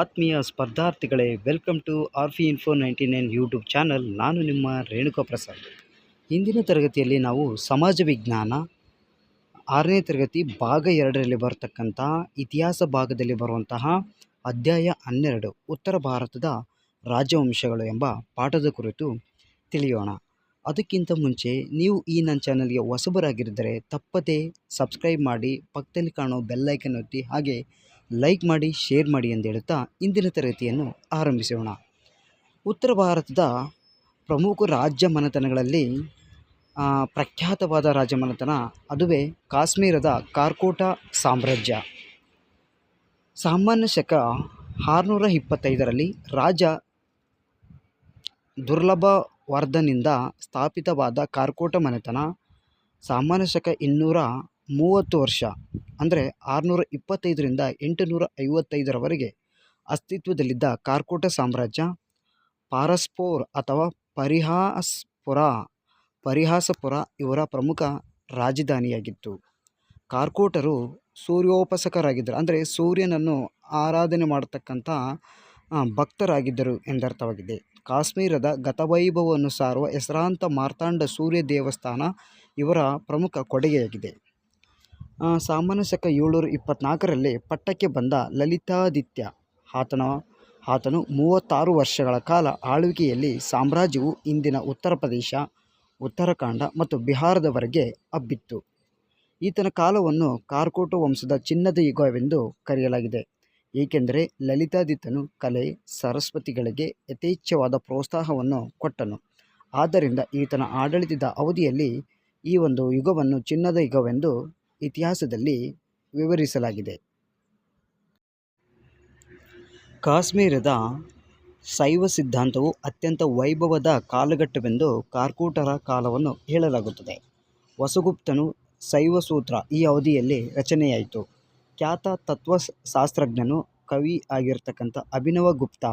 ಆತ್ಮೀಯ ಸ್ಪರ್ಧಾರ್ಥಿಗಳೇ welcome to ಆರ್ಫಿ info ninety nine YouTube channel ನಾನು ನಿಮ್ಮ ರೇಣುಕಾ ಪ್ರಸಾದ್. ಇಂದಿನ ತರಗತಿಯಲ್ಲಿ ನಾವು ಸಮಾಜ ವಿಜ್ಞಾನ ಆರನೇ ತರಗತಿ ಭಾಗ ಎರಡರಲ್ಲಿ ಬರತಕ್ಕಂತಹ ಇತಿಹಾಸ ಭಾಗದಲ್ಲಿ ಬರುವಂತಹ ಅಧ್ಯಾಯ ಹನ್ನೆರಡು, ಉತ್ತರ ಭಾರತದ ರಾಜವಂಶಗಳು ಎಂಬ ಪಾಠದ ಕುರಿತು ತಿಳಿಯೋಣ. ಅದಕ್ಕಿಂತ ಮುಂಚೆ ನೀವು ಈ ನನ್ನ ಚಾನಲ್ಗೆ ಹೊಸಬರಾಗಿದ್ದರೆ ತಪ್ಪದೇ ಸಬ್ಸ್ಕ್ರೈಬ್ ಮಾಡಿ, ಪಕ್ಕದಲ್ಲಿ ಕಾಣೋ ಬೆಲ್ಲೈಕನ್ ಒತ್ತಿ, ಹಾಗೆ ಲೈಕ್ ಮಾಡಿ, ಶೇರ್ ಮಾಡಿ ಎಂದು ಹೇಳುತ್ತಾ ಇಂದಿನ ತರಗತಿಯನ್ನು ಆರಂಭಿಸೋಣ. ಉತ್ತರ ಭಾರತದ ಪ್ರಮುಖ ರಾಜ್ಯ ಮನೆತನಗಳಲ್ಲಿ ಪ್ರಖ್ಯಾತವಾದ ರಾಜ್ಯ ಮನೆತನ ಅದುವೇ ಕಾಶ್ಮೀರದ ಕಾರ್ಕೋಟ ಸಾಮ್ರಾಜ್ಯ. ಸಾಮಾನ್ಯ ಶಕ ಆರುನೂರ ಇಪ್ಪತ್ತೈದರಲ್ಲಿ ರಾಜ ದುರ್ಲಭವರ್ಧನಿಂದ ಸ್ಥಾಪಿತವಾದ ಕಾರ್ಕೋಟ ಮನೆತನ ಸಾಮಾನ್ಯ ಶಕ ಇನ್ನೂರ ಮೂವತ್ತು ವರ್ಷ, ಅಂದರೆ ಆರುನೂರ ಇಪ್ಪತ್ತೈದರಿಂದ ಎಂಟುನೂರ ಐವತ್ತೈದರವರೆಗೆ ಅಸ್ತಿತ್ವದಲ್ಲಿದ್ದ ಕಾರ್ಕೋಟ ಸಾಮ್ರಾಜ್ಯ, ಪಾರಸ್ಪೋರ್ ಅಥವಾ ಪರಿಹಾಸ್ಪುರ, ಪರಿಹಾಸಪುರ ಇವರ ಪ್ರಮುಖ ರಾಜಧಾನಿಯಾಗಿತ್ತು. ಕಾರ್ಕೋಟರು ಸೂರ್ಯೋಪಾಸಕರಾಗಿದ್ದರು, ಅಂದರೆ ಸೂರ್ಯನನ್ನು ಆರಾಧನೆ ಮಾಡತಕ್ಕಂಥ ಭಕ್ತರಾಗಿದ್ದರು ಎಂದರ್ಥವಾಗಿದೆ. ಕಾಶ್ಮೀರದ ಗತವೈಭವವನ್ನು ಸಾರುವ ಹೆಸರಾಂತ ಮಾರ್ತಾಂಡ ಸೂರ್ಯ ದೇವಸ್ಥಾನ ಇವರ ಪ್ರಮುಖ ಕೊಡುಗೆಯಾಗಿದೆ. ಸಾಮಾನ್ಯ ಶಕ ಏಳ್ನೂರ ಇಪ್ಪತ್ತ್ನಾಲ್ಕರಲ್ಲಿ ಪಟ್ಟಕ್ಕೆ ಬಂದ ಲಲಿತಾದಿತ್ಯ. ಆತನ, ಆತನು ಮೂವತ್ತಾರು ವರ್ಷಗಳ ಕಾಲ ಆಳ್ವಿಕೆಯಲ್ಲಿ ಸಾಮ್ರಾಜ್ಯವು ಇಂದಿನ ಉತ್ತರ ಪ್ರದೇಶ, ಉತ್ತರಾಖಂಡ ಮತ್ತು ಬಿಹಾರದವರೆಗೆ ಹಬ್ಬಿತ್ತು. ಈತನ ಕಾಲವನ್ನು ಕಾರ್ಕೋಟ ವಂಶದ ಚಿನ್ನದ ಯುಗವೆಂದು ಕರೆಯಲಾಗಿದೆ. ಏಕೆಂದರೆ ಲಲಿತಾದಿತ್ಯನು ಕಲೆ, ಸರಸ್ವತಿಗಳಿಗೆ ಯಥೇಚ್ಛವಾದ ಪ್ರೋತ್ಸಾಹವನ್ನು ಕೊಟ್ಟನು. ಆದ್ದರಿಂದ ಈತನ ಆಡಳಿತದ ಅವಧಿಯಲ್ಲಿ ಈ ಒಂದು ಯುಗವನ್ನು ಚಿನ್ನದ ಯುಗವೆಂದು ಇತಿಹಾಸದಲ್ಲಿ ವಿವರಿಸಲಾಗಿದೆ. ಕಾಶ್ಮೀರದ ಶೈವ ಸಿದ್ಧಾಂತವು ಅತ್ಯಂತ ವೈಭವದ ಕಾಲಘಟ್ಟವೆಂದು ಕಾರ್ಕೋಟರ ಕಾಲವನ್ನು ಹೇಳಲಾಗುತ್ತದೆ. ವಸುಗುಪ್ತನು ಶೈವಸೂತ್ರ ಈ ಅವಧಿಯಲ್ಲಿ ರಚನೆಯಾಯಿತು. ಖ್ಯಾತ ತತ್ವಶಾಸ್ತ್ರಜ್ಞನು ಕವಿ ಆಗಿರ್ತಕ್ಕಂಥ ಅಭಿನವ ಗುಪ್ತ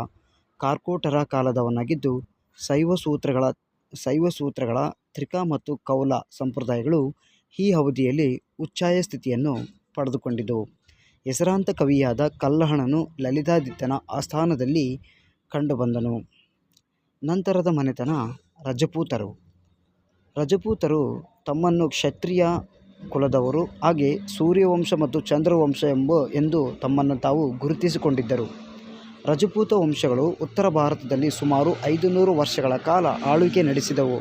ಕಾರ್ಕೋಟರ ಕಾಲದವನಾಗಿದ್ದು, ಶೈವ ಸೂತ್ರಗಳ ಶೈವ ಸೂತ್ರಗಳ ತ್ರಿಕ ಮತ್ತು ಕೌಲ ಸಂಪ್ರದಾಯಗಳು ಈ ಅವಧಿಯಲ್ಲಿ ಉಚ್ಛಾಯ ಸ್ಥಿತಿಯನ್ನು ಪಡೆದುಕೊಂಡಿದ್ದವು ಹೆಸರಾಂತ ಕವಿಯಾದ ಕಲ್ಲಹಣನು ಲಲಿತಾದಿತ್ಯನ ಆಸ್ಥಾನದಲ್ಲಿ ಕಂಡುಬಂದನು. ನಂತರದ ಮನೆತನ ರಜಪೂತರು. ರಜಪೂತರು ತಮ್ಮನ್ನು ಕ್ಷತ್ರಿಯ ಕುಲದವರು, ಹಾಗೆ ಸೂರ್ಯವಂಶ ಮತ್ತು ಚಂದ್ರವಂಶ ಎಂಬ ಎಂದು ತಮ್ಮನ್ನು ತಾವು ಗುರುತಿಸಿಕೊಂಡಿದ್ದರು. ರಜಪೂತ ವಂಶಗಳು ಉತ್ತರ ಭಾರತದಲ್ಲಿ ಸುಮಾರು ಐದು ನೂರು ವರ್ಷಗಳ ಕಾಲ ಆಳ್ವಿಕೆ ನಡೆಸಿದವು.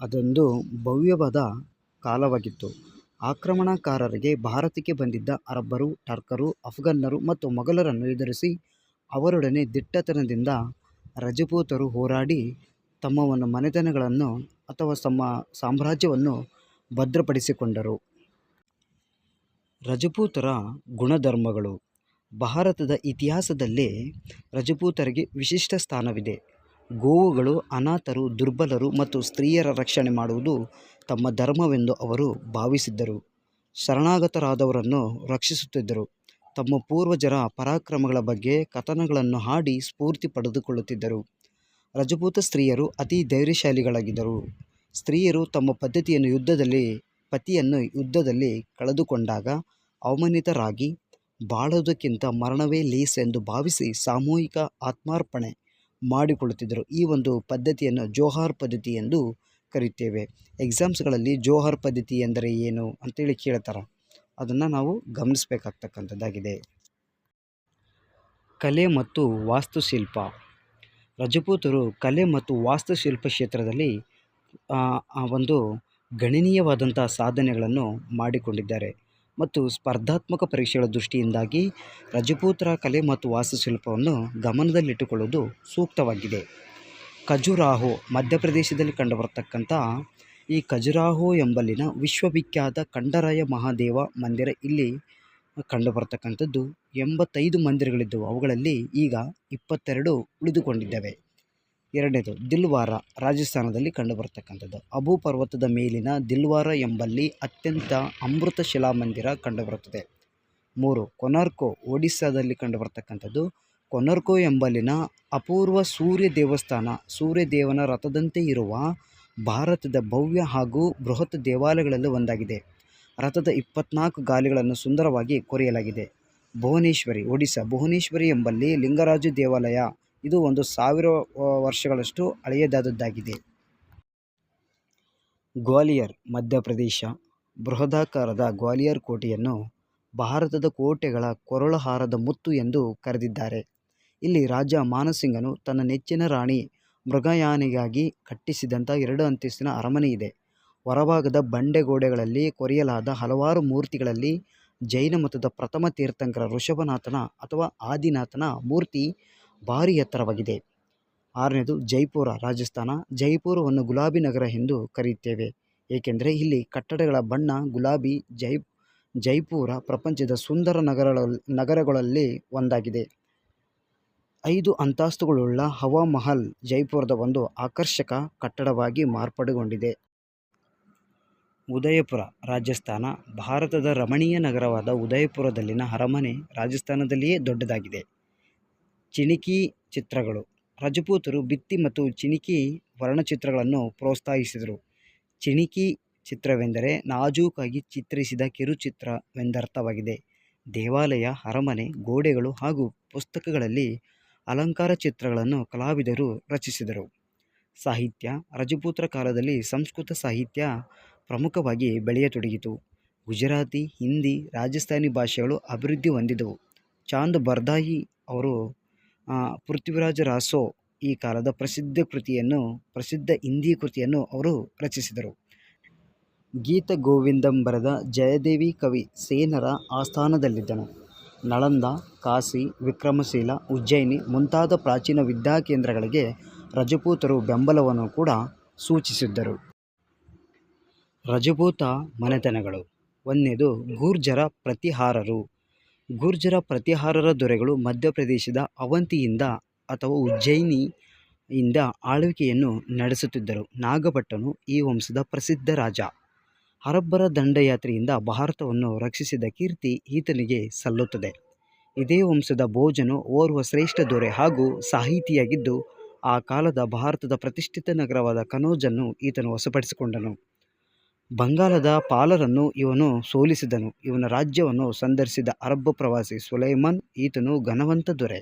ಅದೊಂದು ಭವ್ಯವಾದ ಕಾಲವಾಗಿತ್ತು. ಆಕ್ರಮಣಕಾರರಿಗೆ ಭಾರತಕ್ಕೆ ಬಂದಿದ್ದ ಅರಬ್ಬರು, ಟರ್ಕರು, ಅಫ್ಘನ್ನರು ಮತ್ತು ಮೊಘಲರನ್ನು ಎದುರಿಸಿ ಅವರೊಡನೆ ದಿಟ್ಟತನದಿಂದ ರಜಪೂತರು ಹೋರಾಡಿ ತಮ್ಮವನ್ನು ಮನೆತನಗಳನ್ನು ಅಥವಾ ತಮ್ಮ ಸಾಮ್ರಾಜ್ಯವನ್ನು ಭದ್ರಪಡಿಸಿಕೊಂಡರು. ರಜಪೂತರ ಗುಣಧರ್ಮಗಳು. ಭಾರತದ ಇತಿಹಾಸದಲ್ಲೇ ರಜಪೂತರಿಗೆ ವಿಶಿಷ್ಟ ಸ್ಥಾನವಿದೆ. ಗೋವುಗಳು ಅನಾಥರು, ದುರ್ಬಲರು ಮತ್ತು ಸ್ತ್ರೀಯರ ರಕ್ಷಣೆ ಮಾಡುವುದು ತಮ್ಮ ಧರ್ಮವೆಂದು ಅವರು ಭಾವಿಸಿದ್ದರು. ಶರಣಾಗತರಾದವರನ್ನು ರಕ್ಷಿಸುತ್ತಿದ್ದರು. ತಮ್ಮ ಪೂರ್ವಜರ ಪರಾಕ್ರಮಗಳ ಬಗ್ಗೆ ಕಥನಗಳನ್ನು ಹಾಡಿ ಸ್ಫೂರ್ತಿ ಪಡೆದುಕೊಳ್ಳುತ್ತಿದ್ದರು. ರಜಪೂತ ಸ್ತ್ರೀಯರು ಅತಿ ಧೈರ್ಯಶಾಲಿಗಳಾಗಿದ್ದರು. ಸ್ತ್ರೀಯರು ತಮ್ಮ ಪದ್ಧತಿಯನ್ನು ಯುದ್ಧದಲ್ಲಿ, ಪತಿಯನ್ನು ಯುದ್ಧದಲ್ಲಿ ಕಳೆದುಕೊಂಡಾಗ ಅವಮಾನಿತರಾಗಿ, ಬಾಳುವುದಕ್ಕಿಂತ ಮರಣವೇ ಲೀಸ್ ಎಂದು ಭಾವಿಸಿ ಸಾಮೂಹಿಕ ಆತ್ಮಾರ್ಪಣೆ ಮಾಡಿಕೊಳ್ಳುತ್ತಿದ್ದರು. ಈ ಒಂದು ಪದ್ಧತಿಯನ್ನು ಜೋಹಾರ್ ಪದ್ಧತಿ ಎಂದು ಕರೆಯುತ್ತೇವೆ. ಎಕ್ಸಾಮ್ಸ್ಗಳಲ್ಲಿ ಜೋಹಾರ್ ಪದ್ಧತಿ ಎಂದರೆ ಏನು ಅಂತೇಳಿ ಕೇಳ್ತಾರೆ. ಅದನ್ನು ನಾವು ಗಮನಿಸಬೇಕಾಗ್ತಕ್ಕಂಥದ್ದಾಗಿದೆ. ಕಲೆ ಮತ್ತು ವಾಸ್ತುಶಿಲ್ಪ. ರಜಪೂತರು ಕಲೆ ಮತ್ತು ವಾಸ್ತುಶಿಲ್ಪ ಕ್ಷೇತ್ರದಲ್ಲಿ ಒಂದು ಗಣನೀಯವಾದಂಥ ಸಾಧನೆಗಳನ್ನು ಮಾಡಿಕೊಂಡಿದ್ದಾರೆ. ಮತ್ತು ಸ್ಪರ್ಧಾತ್ಮಕ ಪರೀಕ್ಷೆಗಳ ದೃಷ್ಟಿಯಿಂದಾಗಿ ರಜಪೂತರ ಕಲೆ ಮತ್ತು ವಾಸ್ತುಶಿಲ್ಪವನ್ನು ಗಮನದಲ್ಲಿಟ್ಟುಕೊಳ್ಳುವುದು ಸೂಕ್ತವಾಗಿದೆ. ಖಜುರಾಹೋ, ಮಧ್ಯಪ್ರದೇಶದಲ್ಲಿ ಕಂಡುಬರತಕ್ಕಂಥ ಈ ಖಜುರಾಹೋ ಎಂಬಲ್ಲಿನ ವಿಶ್ವವಿಖ್ಯಾತ ಖಂಡರಾಯ ಮಹಾದೇವ ಮಂದಿರ ಇಲ್ಲಿ ಕಂಡುಬರತಕ್ಕಂಥದ್ದು. ಎಂಬತ್ತೈದು ಮಂದಿರಗಳಿದ್ದವು. ಅವುಗಳಲ್ಲಿ ಈಗ ಇಪ್ಪತ್ತೆರಡು ಉಳಿದುಕೊಂಡಿದ್ದಾವೆ. ಎರಡನೇದು, ದಿಲ್ವಾರ ರಾಜಸ್ಥಾನದಲ್ಲಿ ಕಂಡುಬರತಕ್ಕಂಥದ್ದು. ಅಬು ಪರ್ವತದ ಮೇಲಿನ ದಿಲ್ವಾರ ಎಂಬಲ್ಲಿ ಅತ್ಯಂತ ಅಮೃತ ಶಿಲಾ ಮಂದಿರ ಕಂಡುಬರುತ್ತದೆ. ಮೂರು, ಕೊನಾರ್ಕೋ ಒಡಿಸ್ಸಾದಲ್ಲಿ ಕಂಡುಬರ್ತಕ್ಕಂಥದ್ದು. ಕೊನಾರ್ಕೋ ಎಂಬಲ್ಲಿನ ಅಪೂರ್ವ ಸೂರ್ಯ ದೇವಸ್ಥಾನ, ಸೂರ್ಯದೇವನ ರಥದಂತೆ ಇರುವ ಭಾರತದ ಭವ್ಯ ಹಾಗೂ ಬೃಹತ್ ದೇವಾಲಯಗಳಲ್ಲಿ ಒಂದಾಗಿದೆ. ರಥದ ಇಪ್ಪತ್ನಾಲ್ಕು ಗಾಲಿಗಳನ್ನು ಸುಂದರವಾಗಿ ಕೊರೆಯಲಾಗಿದೆ. ಭುವನೇಶ್ವರಿ, ಒಡಿಸ್ಸಾ, ಭುವನೇಶ್ವರಿ ಎಂಬಲ್ಲಿ ಲಿಂಗರಾಜು ದೇವಾಲಯ ಇದು ಒಂದು ಸಾವಿರ ವರ್ಷಗಳಷ್ಟು ಹಳೆಯದಾದದ್ದಾಗಿದೆ. ಗ್ವಾಲಿಯರ್, ಮಧ್ಯಪ್ರದೇಶ. ಬೃಹದಾಕಾರದ ಗ್ವಾಲಿಯರ್ ಕೋಟೆಯನ್ನು ಭಾರತದ ಕೋಟೆಗಳ ಕೊರಳಹಾರದ ಮುತ್ತು ಎಂದು ಕರೆದಿದ್ದಾರೆ. ಇಲ್ಲಿ ರಾಜ ಮಾನಸಿಂಗನು ತನ್ನ ನೆಚ್ಚಿನ ರಾಣಿ ಮೃಗಯಾನಿಗಾಗಿ ಕಟ್ಟಿಸಿದಂಥ ಎರಡು ಅಂತಸ್ತಿನ ಅರಮನೆ ಇದೆ. ಹೊರಭಾಗದ ಬಂಡೆಗೋಡೆಗಳಲ್ಲಿ ಕೊರೆಯಲಾದ ಹಲವಾರು ಮೂರ್ತಿಗಳಲ್ಲಿ ಜೈನ ಮತದ ಪ್ರಥಮ ತೀರ್ಥಂಕರ ಋಷಭನಾಥನ ಅಥವಾ ಆದಿನಾಥನ ಮೂರ್ತಿ ಭಾರಿ ಎತ್ತರವಾಗಿದೆ. ಆರನೇದು ಜೈಪುರ ರಾಜಸ್ಥಾನ. ಜೈಪುರವನ್ನು ಗುಲಾಬಿ ನಗರ ಎಂದು ಕರೆಯುತ್ತೇವೆ. ಏಕೆಂದರೆ ಇಲ್ಲಿ ಕಟ್ಟಡಗಳ ಬಣ್ಣ ಗುಲಾಬಿ, ಜೈ, ಜೈಪುರ ಪ್ರಪಂಚದ ಸುಂದರ ನಗರಗಳ, ನಗರಗಳಲ್ಲಿ ಒಂದಾಗಿದೆ. ಐದು ಅಂತಸ್ತುಗಳುಳ್ಳ ಹವಾ ಮಹಲ್ ಜೈಪುರದ ಒಂದು ಆಕರ್ಷಕ ಕಟ್ಟಡವಾಗಿ ಮಾರ್ಪಾಡುಗೊಂಡಿದೆ. ಉದಯಪುರ ರಾಜಸ್ಥಾನ. ಭಾರತದ ರಮಣೀಯ ನಗರವಾದ ಉದಯಪುರದಲ್ಲಿನ ಅರಮನೆ ರಾಜಸ್ಥಾನದಲ್ಲಿಯೇ ದೊಡ್ಡದಾಗಿದೆ. ಚಿಣಿಕಿ ಚಿತ್ರಗಳು. ರಜಪೂತರು ಭಿತ್ತಿ ಮತ್ತು ಚಿಣಿಕಿ ವರ್ಣಚಿತ್ರಗಳನ್ನು ಪ್ರೋತ್ಸಾಹಿಸಿದರು. ಚಿಣಿಕಿ ಚಿತ್ರವೆಂದರೆ ನಾಜೂಕಾಗಿ ಚಿತ್ರಿಸಿದ ಕಿರುಚಿತ್ರವೆಂದರ್ಥವಾಗಿದೆ. ದೇವಾಲಯ, ಅರಮನೆ, ಗೋಡೆಗಳು ಹಾಗೂ ಪುಸ್ತಕಗಳಲ್ಲಿ ಅಲಂಕಾರ ಚಿತ್ರಗಳನ್ನು ಕಲಾವಿದರು ರಚಿಸಿದರು. ಸಾಹಿತ್ಯ, ರಜಪೂತರ ಕಾಲದಲ್ಲಿ ಸಂಸ್ಕೃತ ಸಾಹಿತ್ಯ ಪ್ರಮುಖವಾಗಿ ಬೆಳೆಯತೊಡಗಿತು. ಗುಜರಾತಿ, ಹಿಂದಿ, ರಾಜಸ್ಥಾನಿ ಭಾಷೆಗಳು ಅಭಿವೃದ್ಧಿ ಹೊಂದಿದವು. ಚಾಂದ್ ಬರ್ದಾಯಿ ಅವರು ಪೃಥ್ವಿರಾಜ ರಾಸೋ ಈ ಕಾಲದ ಪ್ರಸಿದ್ಧ ಕೃತಿಯನ್ನು, ಪ್ರಸಿದ್ಧ ಹಿಂದಿ ಕೃತಿಯನ್ನು ಅವರು ರಚಿಸಿದರು. ಗೀತ ಗೋವಿಂದಂ ಬರೆದ ಜಯದೇವಿ ಕವಿ ಸೇನರ ಆಸ್ಥಾನದಲ್ಲಿದ್ದನು. ನಳಂದ, ಕಾಶಿ, ವಿಕ್ರಮಶೀಲ, ಉಜ್ಜಯಿನಿ ಮುಂತಾದ ಪ್ರಾಚೀನ ವಿದ್ಯಾಕೇಂದ್ರಗಳಿಗೆ ರಜಪೂತರು ಬೆಂಬಲವನ್ನು ಕೂಡ ಸೂಚಿಸಿದ್ದರು. ರಜಪೂತ ಮನೆತನಗಳು. ಒಂದನೇದು ಗೂರ್ಜರ ಪ್ರತಿಹಾರರು. ಗೂರ್ಜರ ಪ್ರತಿಹಾರರ ದೊರೆಗಳು ಮಧ್ಯಪ್ರದೇಶದ ಅವಂತಿಯಿಂದ ಅಥವಾ ಉಜ್ಜಯಿನಿಯಿಂದ ಆಳ್ವಿಕೆಯನ್ನು ನಡೆಸುತ್ತಿದ್ದರು. ನಾಗಭಟ್ಟನು ಈ ವಂಶದ ಪ್ರಸಿದ್ಧ ರಾಜ. ಅರಬ್ಬರ ದಂಡಯಾತ್ರೆಯಿಂದ ಭಾರತವನ್ನು ರಕ್ಷಿಸಿದ ಕೀರ್ತಿ ಈತನಿಗೆ ಸಲ್ಲುತ್ತದೆ. ಇದೇ ವಂಶದ ಭೋಜನು ಓರ್ವ ಶ್ರೇಷ್ಠ ದೊರೆ ಹಾಗೂ ಸಾಹಿತಿಯಾಗಿದ್ದು, ಆ ಕಾಲದ ಭಾರತದ ಪ್ರತಿಷ್ಠಿತ ನಗರವಾದ ಕನೋಜನ್ನು ಈತನು ವಶಪಡಿಸಿಕೊಂಡನು. ಬಂಗಾಲದ ಪಾಲರನ್ನು ಇವನು ಸೋಲಿಸಿದನು. ಇವನ ರಾಜ್ಯವನ್ನು ಸಂದರ್ಶಿಸಿದ ಅರಬ್ಬ ಪ್ರವಾಸಿ ಸುಲೈಮಾನ್ ಈತನು ಘನವಂತ ದೊರೆ.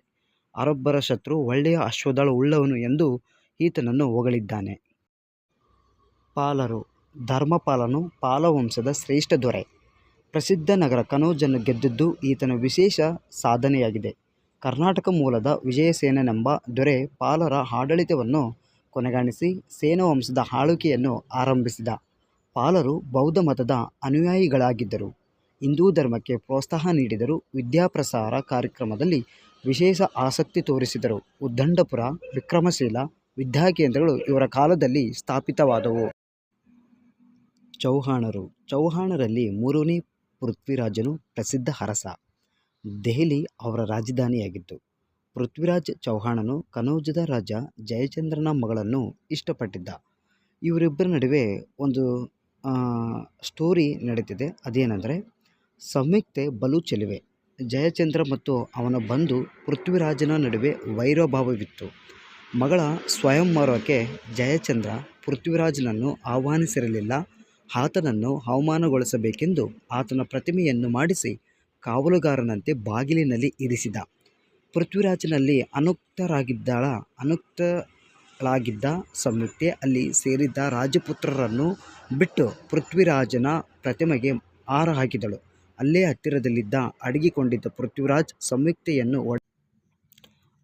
ಅರಬ್ಬರ ಶತ್ರು ಒಳ್ಳೆಯ ಅಶ್ವದಳ ಉಳ್ಳವನು ಎಂದು ಈತನನ್ನು ಹೊಗಳಿದ್ದಾನೆ. ಪಾಲರು ಧರ್ಮಪಾಲನು ಪಾಲವಂಶದ ಶ್ರೇಷ್ಠ ದೊರೆ. ಪ್ರಸಿದ್ಧ ನಗರ ಕನೌಜನ್ನು ಗೆದ್ದಿದ್ದು ಈತನ ವಿಶೇಷ ಸಾಧನೆಯಾಗಿದೆ. ಕರ್ನಾಟಕ ಮೂಲದ ವಿಜಯಸೇನನೆಂಬ ದೊರೆ ಪಾಲರ ಆಡಳಿತವನ್ನು ಕೊನೆಗಾಣಿಸಿ ಸೇನವಂಶದ ಆಳ್ವಿಕೆಯನ್ನು ಆರಂಭಿಸಿದ. ಪಾಲರು ಬೌದ್ಧ ಮತದ ಅನುಯಾಯಿಗಳಾಗಿದ್ದರು. ಹಿಂದೂ ಧರ್ಮಕ್ಕೆ ಪ್ರೋತ್ಸಾಹ ನೀಡಿದರು ವಿದ್ಯಾಪ್ರಸಾರ ಕಾರ್ಯಕ್ರಮದಲ್ಲಿ ವಿಶೇಷ ಆಸಕ್ತಿ ತೋರಿಸಿದರು. ಉದ್ದಂಡಪುರ, ವಿಕ್ರಮಶೀಲ ವಿದ್ಯಾಕೇಂದ್ರಗಳು ಇವರ ಕಾಲದಲ್ಲಿ ಸ್ಥಾಪಿತವಾದವು. ಚೌಹಾಣರು. ಚೌಹಾಣರಲ್ಲಿ ಮೂರನೇ ಪೃಥ್ವಿರಾಜನು ಪ್ರಸಿದ್ಧ ಅರಸ ದೆಹಲಿ ಅವರ ರಾಜಧಾನಿಯಾಗಿತ್ತು. ಪೃಥ್ವಿರಾಜ್ ಚೌಹಾಣನು ಕನೌಜದ ರಾಜ ಜಯಚಂದ್ರನ ಮಗಳನ್ನು ಇಷ್ಟಪಟ್ಟಿದ್ದ. ಇವರಿಬ್ಬರ ನಡುವೆ ಒಂದು ಸ್ಟೋರಿ ನಡೀತಿದೆ. ಅದೇನೆಂದರೆ, ಸಂಯುಕ್ತೆ ಬಲು ಚೆಲುವೆ. ಜಯಚಂದ್ರ ಮತ್ತು ಅವನ ಬಂಧು ಪೃಥ್ವಿರಾಜನ ನಡುವೆ ವೈರಭಾವವಿತ್ತು. ಮಗಳ ಸ್ವಯಂವರಕ್ಕೆ ಜಯಚಂದ್ರ ಪೃಥ್ವಿರಾಜನನ್ನು ಆಹ್ವಾನಿಸಿರಲಿಲ್ಲ. ಆತನನ್ನು ಅವಮಾನಗೊಳಿಸಬೇಕೆಂದು ಆತನ ಪ್ರತಿಮೆಯನ್ನು ಮಾಡಿಸಿ ಕಾವಲುಗಾರನಂತೆ ಬಾಗಿಲಿನಲ್ಲಿ ಇರಿಸಿದ. ಪೃಥ್ವಿರಾಜನಲ್ಲಿ ಅನುಕ್ತರಾಗಿದ್ದಳ. ಅನುಕ್ತಳಾಗಿದ್ದ ಸಂಯುಕ್ತೆ ಅಲ್ಲಿ ಸೇರಿದ್ದ ರಾಜಪುತ್ರರನ್ನು ಬಿಟ್ಟು ಪೃಥ್ವಿರಾಜನ ಪ್ರತಿಮೆಗೆ ಹಾರ ಹಾಕಿದಳು ಅಲ್ಲೇ ಹತ್ತಿರದಲ್ಲಿದ್ದ ಅಡಗಿಕೊಂಡಿದ್ದ ಪೃಥ್ವಿರಾಜ್ ಸಂಯುಕ್ತೆಯನ್ನು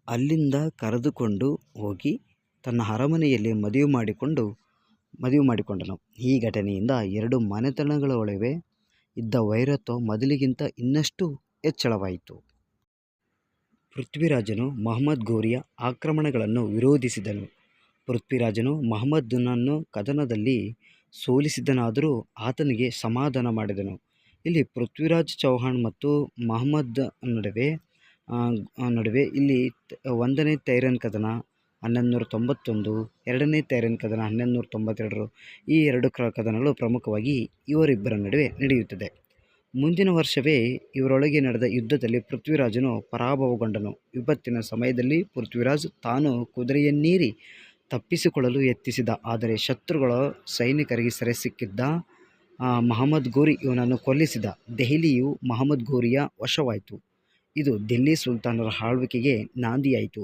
ಅಲ್ಲಿಂದ ಕರೆದುಕೊಂಡು ಹೋಗಿ ತನ್ನ ಅರಮನೆಯಲ್ಲಿ ಮದುವೆ ಮಾಡಿಕೊಂಡು ಮದುವೆ ಮಾಡಿಕೊಂಡನು. ಈ ಘಟನೆಯಿಂದ ಎರಡು ಮನೆತನಗಳ ಮನೆತನಗಳೊಳಗೆ ಇದ್ದ ವೈರತ್ವ ಮೊದಲಿಗಿಂತ ಇನ್ನಷ್ಟು ಹೆಚ್ಚಳವಾಯಿತು. ಪೃಥ್ವಿರಾಜನು ಮಹಮ್ಮದ್ ಗೋರಿಯ ಆಕ್ರಮಣಗಳನ್ನು ವಿರೋಧಿಸಿದನು. ಪೃಥ್ವಿರಾಜನು ಮಹಮ್ಮದನನ್ನು ಕದನದಲ್ಲಿ ಸೋಲಿಸಿದನಾದರೂ ಆತನಿಗೆ ಸಮಾಧಾನ ಮಾಡಿದನು. ಇಲ್ಲಿ ಪೃಥ್ವಿರಾಜ್ ಚೌಹಾಣ್ ಮತ್ತು ಮಹಮ್ಮದ್ ನಡುವೆ ನಡುವೆ ಇಲ್ಲಿ ಒಂದನೇ ತೈರನ್ ಕದನ ಹನ್ನೊಂದು ನೂರ ತೊಂಬತ್ತೊಂದು ಎರಡನೇ ತೈರನ್ ಕದನ ಹನ್ನೊಂದು ನೂರ ತೊಂಬತ್ತೆರಡರು ಈ ಎರಡು ಕದನಗಳು ಪ್ರಮುಖವಾಗಿ ಇವರಿಬ್ಬರ ನಡುವೆ ನಡೆಯುತ್ತದೆ. ಮುಂದಿನ ವರ್ಷವೇ ಇವರೊಳಗೆ ನಡೆದ ಯುದ್ಧದಲ್ಲಿ ಪೃಥ್ವಿರಾಜನು ಪರಾಭವಗೊಂಡನು. ವಿಪತ್ತಿನ ಸಮಯದಲ್ಲಿ ಪೃಥ್ವಿರಾಜ್ ತಾನು ಕುದುರೆಯನ್ನೇರಿ ತಪ್ಪಿಸಿಕೊಳ್ಳಲು ಯತ್ನಿಸಿದ, ಆದರೆ ಶತ್ರುಗಳ ಸೈನಿಕರಿಗೆ ಸೆರೆ ಸಿಕ್ಕಿದ್ದ ಮಹಮ್ಮದ್ ಗೋರಿ ಇವನನ್ನು ಕೊಲ್ಲಿಸಿದ. ದೆಹಲಿಯು ಮಹಮ್ಮದ್ ಗೋರಿಯ ವಶವಾಯಿತು. ಇದು ದಿಲ್ಲಿ ಸುಲ್ತಾನರ ಆಳ್ವಿಕೆಗೆ ನಾಂದಿಯಾಯಿತು.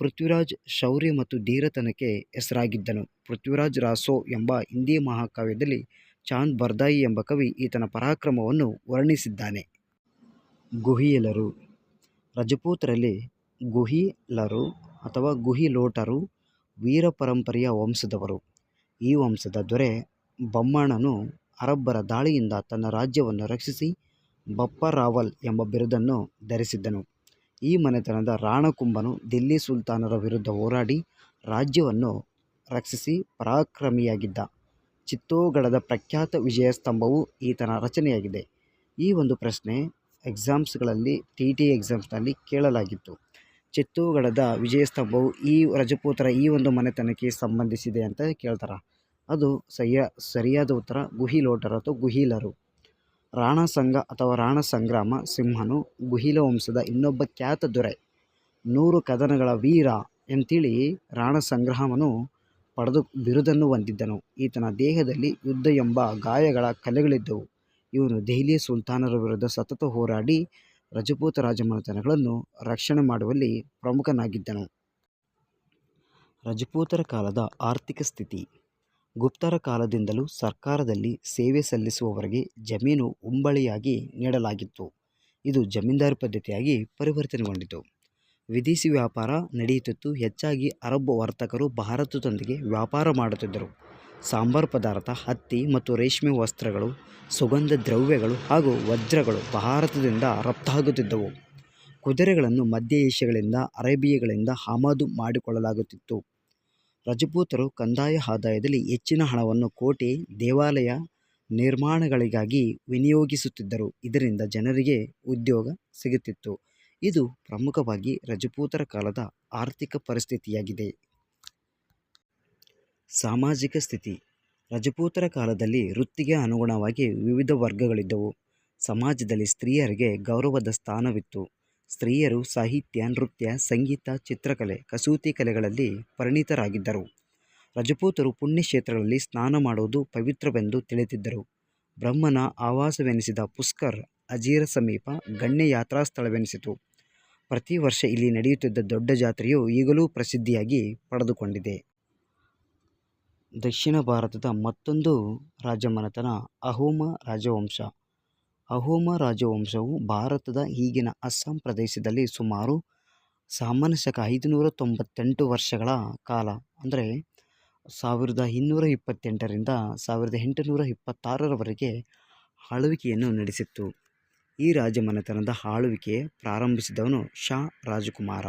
ಪೃಥ್ವಿರಾಜ್ ಶೌರ್ಯ ಮತ್ತು ಧೀರತನಕ್ಕೆ ಹೆಸರಾಗಿದ್ದನು. ಪೃಥ್ವಿರಾಜ್ ರಾಸೋ ಎಂಬ ಹಿಂದಿ ಮಹಾಕಾವ್ಯದಲ್ಲಿ ಚಾಂದ್ ಬರ್ದಾಯಿ ಎಂಬ ಕವಿ ಈತನ ಪರಾಕ್ರಮವನ್ನು ವರ್ಣಿಸಿದ್ದಾನೆ. ಗುಹಿಯಲರು. ರಜಪೂತರಲ್ಲಿ ಗುಹಿಲರು ಅಥವಾ ಗುಹಿಲೋಟರು ವೀರ ಪರಂಪರೆಯ ವಂಶದವರು. ಈ ವಂಶದ ದೊರೆ ಬಮ್ಮಣ್ಣನು ಅರಬ್ಬರ ದಾಳಿಯಿಂದ ತನ್ನ ರಾಜ್ಯವನ್ನು ರಕ್ಷಿಸಿ ಬಪ್ಪರಾವಲ್ ಎಂಬ ಬಿರುದನ್ನು ಧರಿಸಿದ್ದನು. ಈ ಮನೆತನದ ರಾಣಕುಂಭನು ದಿಲ್ಲಿ ಸುಲ್ತಾನರ ವಿರುದ್ಧ ಹೋರಾಡಿ ರಾಜ್ಯವನ್ನು ರಕ್ಷಿಸಿ ಪರಾಕ್ರಮಿಯಾಗಿದ್ದ. ಚಿತ್ತೋಗಢದ ಪ್ರಖ್ಯಾತ ವಿಜಯ ಸ್ತಂಭವು ಈತನ ರಚನೆಯಾಗಿದೆ. ಈ ಒಂದು ಪ್ರಶ್ನೆ ಎಕ್ಸಾಮ್ಸ್ಗಳಲ್ಲಿ ಟಿ ಟಿ ಎಕ್ಸಾಮ್ಸ್ನಲ್ಲಿ ಕೇಳಲಾಗಿತ್ತು. ಚಿತ್ತೋಗಢದ ವಿಜಯಸ್ತಂಭವು ಈ ರಜಪೂತರ ಈ ಒಂದು ಮನೆತನಕ್ಕೆ ಸಂಬಂಧಿಸಿದೆ ಅಂತ ಕೇಳ್ತಾರೆ. ಅದು ಸರಿಯ, ಸರಿಯಾದ ಉತ್ತರ ಗುಹಿಲೋಟರು ಅಥವಾ ಗುಹಿಲರು. ರಾಣ ಸಂಘ ಅಥವಾ ರಾಣ ಸಂಗ್ರಾಮ ಸಿಂಹನು ಗುಹಿಲ ವಂಶದ ಇನ್ನೊಬ್ಬ ಖ್ಯಾತ ದೊರೆ. ನೂರು ಕದನಗಳ ವೀರ ಎಂತೇಳಿ ರಾಣ ಸಂಗ್ರಾಮನು ಪಡೆದು ಬಿರುದನ್ನು ಹೊಂದಿದ್ದನು. ಈತನ ದೇಹದಲ್ಲಿ ಯುದ್ಧ ಎಂಬ ಗಾಯಗಳ ಕಲೆಗಳಿದ್ದವು. ಇವನು ದೆಹಲಿಯ ಸುಲ್ತಾನರ ವಿರುದ್ಧ ಸತತ ಹೋರಾಡಿ ರಜಪೂತ ರಾಜಮನೆತನಗಳನ್ನು ರಕ್ಷಣೆ ಮಾಡುವಲ್ಲಿ ಪ್ರಮುಖನಾಗಿದ್ದನು. ರಜಪೂತರ ಕಾಲದ ಆರ್ಥಿಕ ಸ್ಥಿತಿ. ಗುಪ್ತರ ಕಾಲದಿಂದಲೂ ಸರ್ಕಾರದಲ್ಲಿ ಸೇವೆ ಸಲ್ಲಿಸುವವರಿಗೆ ಜಮೀನು ಉಂಬಳಿಯಾಗಿ ನೀಡಲಾಗಿತ್ತು. ಇದು ಜಮೀನ್ದಾರಿ ಪದ್ಧತಿಯಾಗಿ ಪರಿವರ್ತನೆಗೊಂಡಿತು. ವಿದೇಶಿ ವ್ಯಾಪಾರ ನಡೆಯುತ್ತಿತ್ತು. ಹೆಚ್ಚಾಗಿ ಅರಬ್ ವರ್ತಕರು ಭಾರತದೊಂದಿಗೆ ವ್ಯಾಪಾರ ಮಾಡುತ್ತಿದ್ದರು. ಸಾಂಬಾರು ಪದಾರ್ಥ, ಹತ್ತಿ ಮತ್ತು ರೇಷ್ಮೆ ವಸ್ತ್ರಗಳು, ಸುಗಂಧ ದ್ರವ್ಯಗಳು ಹಾಗೂ ವಜ್ರಗಳು ಭಾರತದಿಂದ ರಫ್ತಾಗುತ್ತಿದ್ದವು. ಕುದುರೆಗಳನ್ನು ಮಧ್ಯ ಏಷ್ಯಾಗಳಿಂದ, ಅರೇಬಿಯಗಳಿಂದ ಆಮದು ಮಾಡಿಕೊಳ್ಳಲಾಗುತ್ತಿತ್ತು. ರಜಪೂತರು ಕಂದಾಯ ಆದಾಯದಲ್ಲಿ ಹೆಚ್ಚಿನ ಹಣವನ್ನು ಕೋಟೆ ದೇವಾಲಯ ನಿರ್ಮಾಣಗಳಿಗಾಗಿ ವಿನಿಯೋಗಿಸುತ್ತಿದ್ದರು. ಇದರಿಂದ ಜನರಿಗೆ ಉದ್ಯೋಗ ಸಿಗುತ್ತಿತ್ತು. ಇದು ಪ್ರಮುಖವಾಗಿ ರಜಪೂತರ ಕಾಲದ ಆರ್ಥಿಕ ಪರಿಸ್ಥಿತಿಯಾಗಿದೆ. ಸಾಮಾಜಿಕ ಸ್ಥಿತಿ. ರಜಪೂತರ ಕಾಲದಲ್ಲಿ ವೃತ್ತಿಗೆ ಅನುಗುಣವಾಗಿ ವಿವಿಧ ವರ್ಗಗಳಿದ್ದವು. ಸಮಾಜದಲ್ಲಿ ಸ್ತ್ರೀಯರಿಗೆ ಗೌರವದ ಸ್ಥಾನವಿತ್ತು. ಸ್ತ್ರೀಯರು ಸಾಹಿತ್ಯ, ನೃತ್ಯ, ಸಂಗೀತ, ಚಿತ್ರಕಲೆ, ಕಸೂತಿ ಕಲೆಗಳಲ್ಲಿ ಪರಿಣಿತರಾಗಿದ್ದರು. ರಜಪೂತರು ಪುಣ್ಯಕ್ಷೇತ್ರಗಳಲ್ಲಿ ಸ್ನಾನ ಮಾಡುವುದು ಪವಿತ್ರವೆಂದು ತಿಳಿದಿದ್ದರು. ಬ್ರಹ್ಮನ ಆವಾಸವೆನಿಸಿದ ಪುಷ್ಕರ್ ಅಜೀರ ಸಮೀಪ ಗಣ್ಯ ಯಾತ್ರಾ ಸ್ಥಳವೆನಿಸಿತು. ಪ್ರತಿ ವರ್ಷ ಇಲ್ಲಿ ನಡೆಯುತ್ತಿದ್ದ ದೊಡ್ಡ ಜಾತ್ರೆಯು ಈಗಲೂ ಪ್ರಸಿದ್ಧಿಯಾಗಿ ಪಡೆದುಕೊಂಡಿದೆ. ದಕ್ಷಿಣ ಭಾರತದ ಮತ್ತೊಂದು ರಾಜಮನೆತನ ಅಹೋಮ ರಾಜವಂಶ. ಅಹೋಮ ರಾಜವಂಶವು ಭಾರತದ ಈಗಿನ ಅಸ್ಸಾಂ ಪ್ರದೇಶದಲ್ಲಿ ಸುಮಾರು ಸಾಮಾನ್ಯ ಶಕ ಐದುನೂರ ತೊಂಬತ್ತೆಂಟು ವರ್ಷಗಳ ಕಾಲ, ಅಂದರೆ ಸಾವಿರದ ಇನ್ನೂರ ಇಪ್ಪತ್ತೆಂಟರಿಂದ ಸಾವಿರದ ಎಂಟುನೂರ ಇಪ್ಪತ್ತಾರರವರೆಗೆ ಆಳ್ವಿಕೆಯನ್ನು ನಡೆಸಿತ್ತು. ಈ ರಾಜಮನೆತನದ ಆಳ್ವಿಕೆ ಪ್ರಾರಂಭಿಸಿದವನು ಶಾ ರಾಜಕುಮಾರ.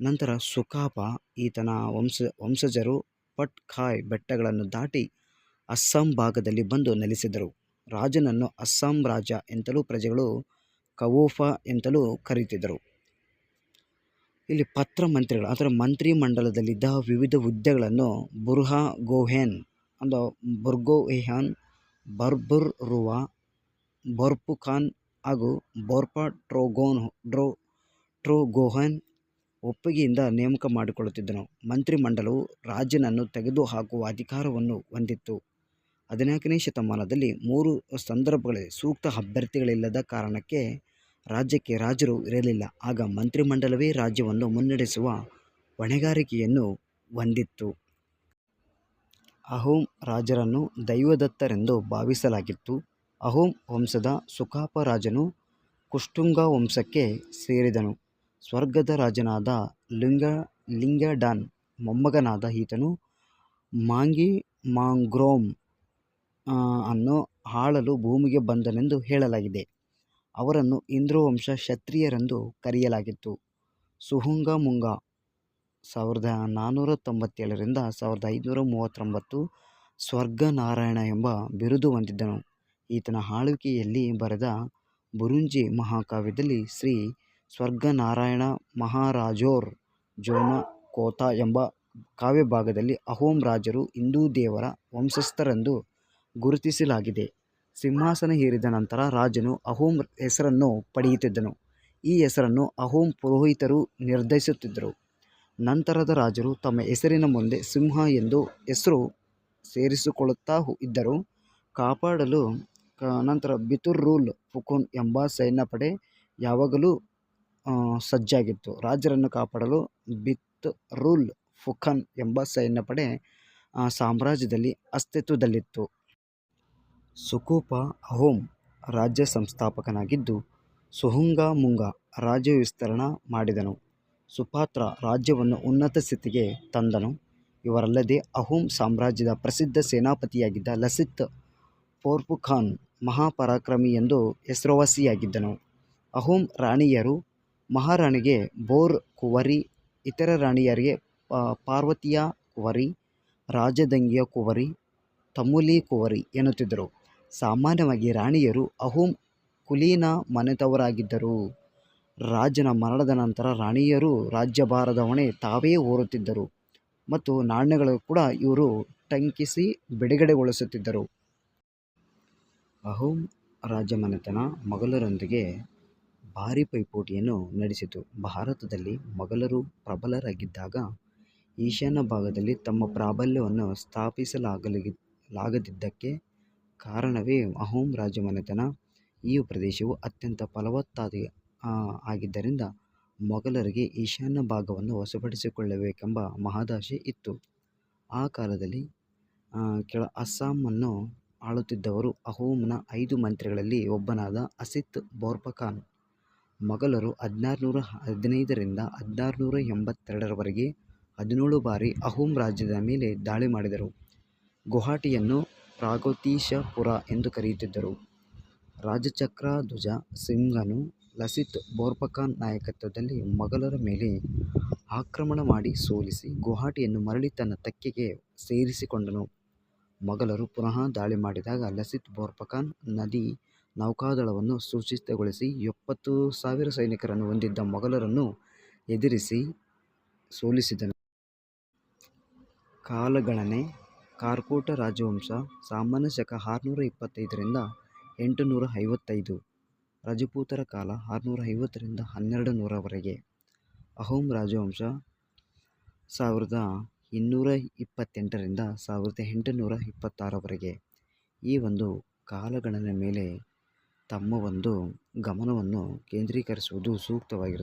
ನಂತರ ಸುಕಾಪ, ಈತನ ವಂಶ, ವಂಶಜರು ಪಟ್ ಖಾಯ್ ಬೆಟ್ಟಗಳನ್ನು ದಾಟಿ ಅಸ್ಸಾಂ ಭಾಗದಲ್ಲಿ ಬಂದು ನೆಲೆಸಿದರು. ರಾಜನನ್ನು ಅಸ್ಸಾಂ ರಾಜ ಎಂತಲೂ ಪ್ರಜೆಗಳು ಕವೋಫಾ ಎಂತಲೂ ಕರೀತಿದ್ದರು. ಇಲ್ಲಿ ಪತ್ರ ಮಂತ್ರಿಗಳು ಅದರ ಮಂತ್ರಿ ಮಂಡಲದಲ್ಲಿದ್ದ ವಿವಿಧ ಹುದ್ದೆಗಳನ್ನು ಬುರ್ಹಾ ಗೋಹೆನ್ ಅಂದ ಬುರ್ಗೋಹೆಹಾನ್ ಬರ್ಬುರ್ ರುವಾ, ಬೋರ್ಪುಖಾನ್ ಹಾಗೂ ಬೋರ್ಪಾ ಟ್ರೋಗೋನ್ ಡ್ರೋ ಟ್ರೋಗೋಹನ್ ಒಪ್ಪಿಗೆಯಿಂದ ನೇಮಕ ಮಾಡಿಕೊಳ್ಳುತ್ತಿದ್ದನು ಮಂತ್ರಿಮಂಡಲವು ರಾಜನನ್ನು ತೆಗೆದುಹಾಕುವ ಅಧಿಕಾರವನ್ನು ಹೊಂದಿತ್ತು. ಹದಿನಾಲ್ಕನೇ ಶತಮಾನದಲ್ಲಿ ಮೂರು ಸಂದರ್ಭಗಳಲ್ಲಿ ಸೂಕ್ತ ಅಭ್ಯರ್ಥಿಗಳಿಲ್ಲದ ಕಾರಣಕ್ಕೆ ರಾಜ್ಯಕ್ಕೆ ರಾಜರು ಇರಲಿಲ್ಲ. ಆಗ ಮಂತ್ರಿಮಂಡಲವೇ ರಾಜ್ಯವನ್ನು ಮುನ್ನಡೆಸುವ ಹೊಣೆಗಾರಿಕೆಯನ್ನು ಹೊಂದಿತ್ತು. ಅಹೋಮ್ ರಾಜರನ್ನು ದೈವದತ್ತರೆಂದು ಭಾವಿಸಲಾಗಿತ್ತು. ಅಹೋಮ್ ವಂಶದ ಸುಕಾಪ ರಾಜನು ಕುಷ್ಟುಂಗ ವಂಶಕ್ಕೆ ಸೇರಿದನು. ಸ್ವರ್ಗದ ರಾಜನಾದ ಲಿಂಗ, ಲಿಂಗಡಾನ್ ಮೊಮ್ಮಗನಾದ ಈತನು ಮಾಂಗಿ ಮಾಂಗ್ರೋಮ್ ಅನ್ನು ಆಳಲು ಭೂಮಿಗೆ ಬಂದನೆಂದು ಹೇಳಲಾಗಿದೆ. ಅವರನ್ನು ಇಂದ್ರವಂಶ ಕ್ಷತ್ರಿಯರೆಂದು ಕರೆಯಲಾಗಿತ್ತು. ಸುಹುಂಗ ಮುಂಗ ಸಾವಿರದ ನಾನ್ನೂರ ತೊಂಬತ್ತೇಳರಿಂದ ಸಾವಿರದ ಐದುನೂರ ಮೂವತ್ತೊಂಬತ್ತು ಸ್ವರ್ಗನಾರಾಯಣ ಎಂಬ ಬಿರುದು ಹೊಂದಿದ್ದನು. ಈತನ ಆಳ್ವಿಕೆಯಲ್ಲಿ ಬರೆದ ಬುರುಂಜಿ ಮಹಾಕಾವ್ಯದಲ್ಲಿ ಶ್ರೀ ಸ್ವರ್ಗನಾರಾಯಣ ಮಹಾರಾಜೋರ್ ಜೋನ ಕೋತಾ ಎಂಬ ಕಾವ್ಯಭಾಗದಲ್ಲಿ ಅಹೋಂ ರಾಜರು ಹಿಂದೂ ದೇವರ ವಂಶಸ್ಥರೆಂದು ಗುರುತಿಸಲಾಗಿದೆ. ಸಿಂಹಾಸನ ಏರಿದ ನಂತರ ರಾಜನು ಅಹೋಂ ಹೆಸರನ್ನು ಪಡೆಯುತ್ತಿದ್ದನು. ಈ ಹೆಸರನ್ನು ಅಹೋಂ ಪುರೋಹಿತರು ನಿರ್ಧರಿಸುತ್ತಿದ್ದರು. ನಂತರದ ರಾಜರು ತಮ್ಮ ಹೆಸರಿನ ಮುಂದೆ ಸಿಂಹ ಎಂದು ಹೆಸರು ಸೇರಿಸಿಕೊಳ್ಳುತ್ತಾ ಇದ್ದರು. ಕಾಪಾಡಲು ನಂತರ ಬಿತುರ್ ರೂಲ್ ಫುಕುನ್ ಎಂಬ ಸೈನ್ಯಪಡೆ ಯಾವಾಗಲೂ ಸಜ್ಜಾಗಿತ್ತು. ರಾಜರನ್ನು ಕಾಪಾಡಲು ಬಿತ್ ರೂಲ್ ಫುಖನ್ ಎಂಬ ಸೈನ್ಯಪಡೆ ಸಾಮ್ರಾಜ್ಯದಲ್ಲಿ ಅಸ್ತಿತ್ವದಲ್ಲಿತ್ತು. ಸುಕೂಪ ಅಹೋಮ್ ರಾಜ್ಯ ಸಂಸ್ಥಾಪಕನಾಗಿದ್ದು ಸುಹುಂಗಮುಂಗ ರಾಜ್ಯ ವಿಸ್ತರಣೆ ಮಾಡಿದನು. ಸುಪಾತ್ರ ರಾಜ್ಯವನ್ನು ಉನ್ನತ ಸ್ಥಿತಿಗೆ ತಂದನು. ಇವರಲ್ಲದೆ ಅಹೋಮ್ ಸಾಮ್ರಾಜ್ಯದ ಪ್ರಸಿದ್ಧ ಸೇನಾಪತಿಯಾಗಿದ್ದ ಲಸಿತ್ ಫೋರ್ಪುಖಾನ್ ಮಹಾಪರಾಕ್ರಮಿ ಎಂದು ಹೆಸರುವಾಸಿಯಾಗಿದ್ದನು. ಅಹೋಮ್ ರಾಣಿಯರು ಮಹಾರಾಣಿಗೆ ಬೋರ್ ಕುವರಿ, ಇತರ ರಾಣಿಯರಿಗೆ ಪಾರ್ವತಿಯ ಕುವರಿ, ರಾಜದಂಗಿಯ ಕುವರಿ, ತಮೂಲಿ ಕುವರಿ ಎನ್ನುತ್ತಿದ್ದರು. ಸಾಮಾನ್ಯವಾಗಿ ರಾಣಿಯರು ಅಹೋಮ್ ಕುಲೀನ ಮನೆತವರಾಗಿದ್ದರು. ರಾಜನ ಮರಣದ ನಂತರ ರಾಣಿಯರು ರಾಜ್ಯಭಾರದ ಹೊಣೆ ತಾವೇ ಹೊರುತ್ತಿದ್ದರು ಮತ್ತು ನಾಣ್ಯಗಳು ಕೂಡ ಇವರು ಟಂಕಿಸಿ ಬಿಡುಗಡೆಗೊಳಿಸುತ್ತಿದ್ದರು. ಅಹೋಮ್ ರಾಜಮನೆತನ ಮೊಘಲರೊಂದಿಗೆ ಭಾರೀ ಪೈಪೋಟಿಯನ್ನು ನಡೆಸಿತು. ಭಾರತದಲ್ಲಿ ಮೊಘಲರು ಪ್ರಬಲರಾಗಿದ್ದಾಗ ಈಶಾನ್ಯ ಭಾಗದಲ್ಲಿ ತಮ್ಮ ಪ್ರಾಬಲ್ಯವನ್ನು ಸ್ಥಾಪಿಸಲಾಗಲಿ ಲಾಗದಿದ್ದಕ್ಕೆ ಕಾರಣವೇ ಅಹೋಮ್ ರಾಜಮನೆತನ. ಈ ಪ್ರದೇಶವು ಅತ್ಯಂತ ಫಲವತ್ತಾದ ಆಗಿದ್ದರಿಂದ ಮೊಘಲರಿಗೆ ಈಶಾನ್ಯ ಭಾಗವನ್ನು ವಶಪಡಿಸಿಕೊಳ್ಳಬೇಕೆಂಬ ಮಹದಾಶೆ ಇತ್ತು. ಆ ಕಾಲದಲ್ಲಿ ಕೆಳ ಅಸ್ಸಾಮನ್ನು ಆಳುತ್ತಿದ್ದವರು ಅಹೋಮ್ನ ಐದು ಮಂತ್ರಿಗಳಲ್ಲಿ ಒಬ್ಬನಾದ ಅಸಿತ್ ಬೋರ್ಫಖಾನ್ ಮೊಘಲರು ಹದಿನಾರುನೂರ ಹದಿನೈದರಿಂದ ಹದಿನಾರುನೂರ ಎಂಬತ್ತೆರಡರವರೆಗೆ ಹದಿನೇಳು ಬಾರಿ ಅಹೋಮ್ ರಾಜ್ಯದ ಮೇಲೆ ದಾಳಿ ಮಾಡಿದರು. ಗುವಾಹಟಿಯನ್ನು ಪ್ರಾಗೋತೀಶಪುರ ಎಂದು ಕರೆಯುತ್ತಿದ್ದರು. ರಾಜಚಕ್ರ ಧ್ವಜ ಸಿಂಗನು ಲಸಿತ್ ಬೋರ್ಪಕಾನ್ ನಾಯಕತ್ವದಲ್ಲಿ ಮೊಘಲರ ಮೇಲೆ ಆಕ್ರಮಣ ಮಾಡಿ ಸೋಲಿಸಿ ಗುವಾಹಟಿಯನ್ನು ಮರಳಿ ತನ್ನ ತೆಕ್ಕೆಗೆ ಸೇರಿಸಿಕೊಂಡನು. ಮೊಘಲರು ಪುನಃ ದಾಳಿ ಮಾಡಿದಾಗ ಲಸಿತ್ ಬೋರ್ಪಕಾನ್ ನದಿ ನೌಕಾದಳವನ್ನು ಸುಸಜ್ಜಿತಗೊಳಿಸಿ ಎಪ್ಪತ್ತು ಸಾವಿರ ಸೈನಿಕರನ್ನು ಹೊಂದಿದ್ದ ಮೊಘಲರನ್ನು ಎದುರಿಸಿ ಸೋಲಿಸಿದನು. ಕಾಲಗಣನೆ, ಕಾರ್ಕೋಟ ರಾಜವಂಶ, ಸಾಮಾನ್ಯ ಶಕ ಆರುನೂರ ಇಪ್ಪತ್ತೈದರಿಂದ ಎಂಟುನೂರ ಐವತ್ತೈದು ರಜಪೂತರ ಕಾಲ ಆರುನೂರ ಐವತ್ತರಿಂದ ಹನ್ನೆರಡು ನೂರವರೆಗೆ ಅಹೋಮ್ ರಾಜವಂಶ ಸಾವಿರದ ಇನ್ನೂರ ಇಪ್ಪತ್ತೆಂಟರಿಂದ ಸಾವಿರದ ಎಂಟುನೂರ ಇಪ್ಪತ್ತಾರವರೆಗೆ. ಈ ಒಂದು ಕಾಲಗಣನೆ ಮೇಲೆ ತಮ್ಮ ಒಂದು ಗಮನವನ್ನು ಕೇಂದ್ರೀಕರಿಸುವುದು ಸೂಕ್ತವಾಗಿರುತ್ತದೆ.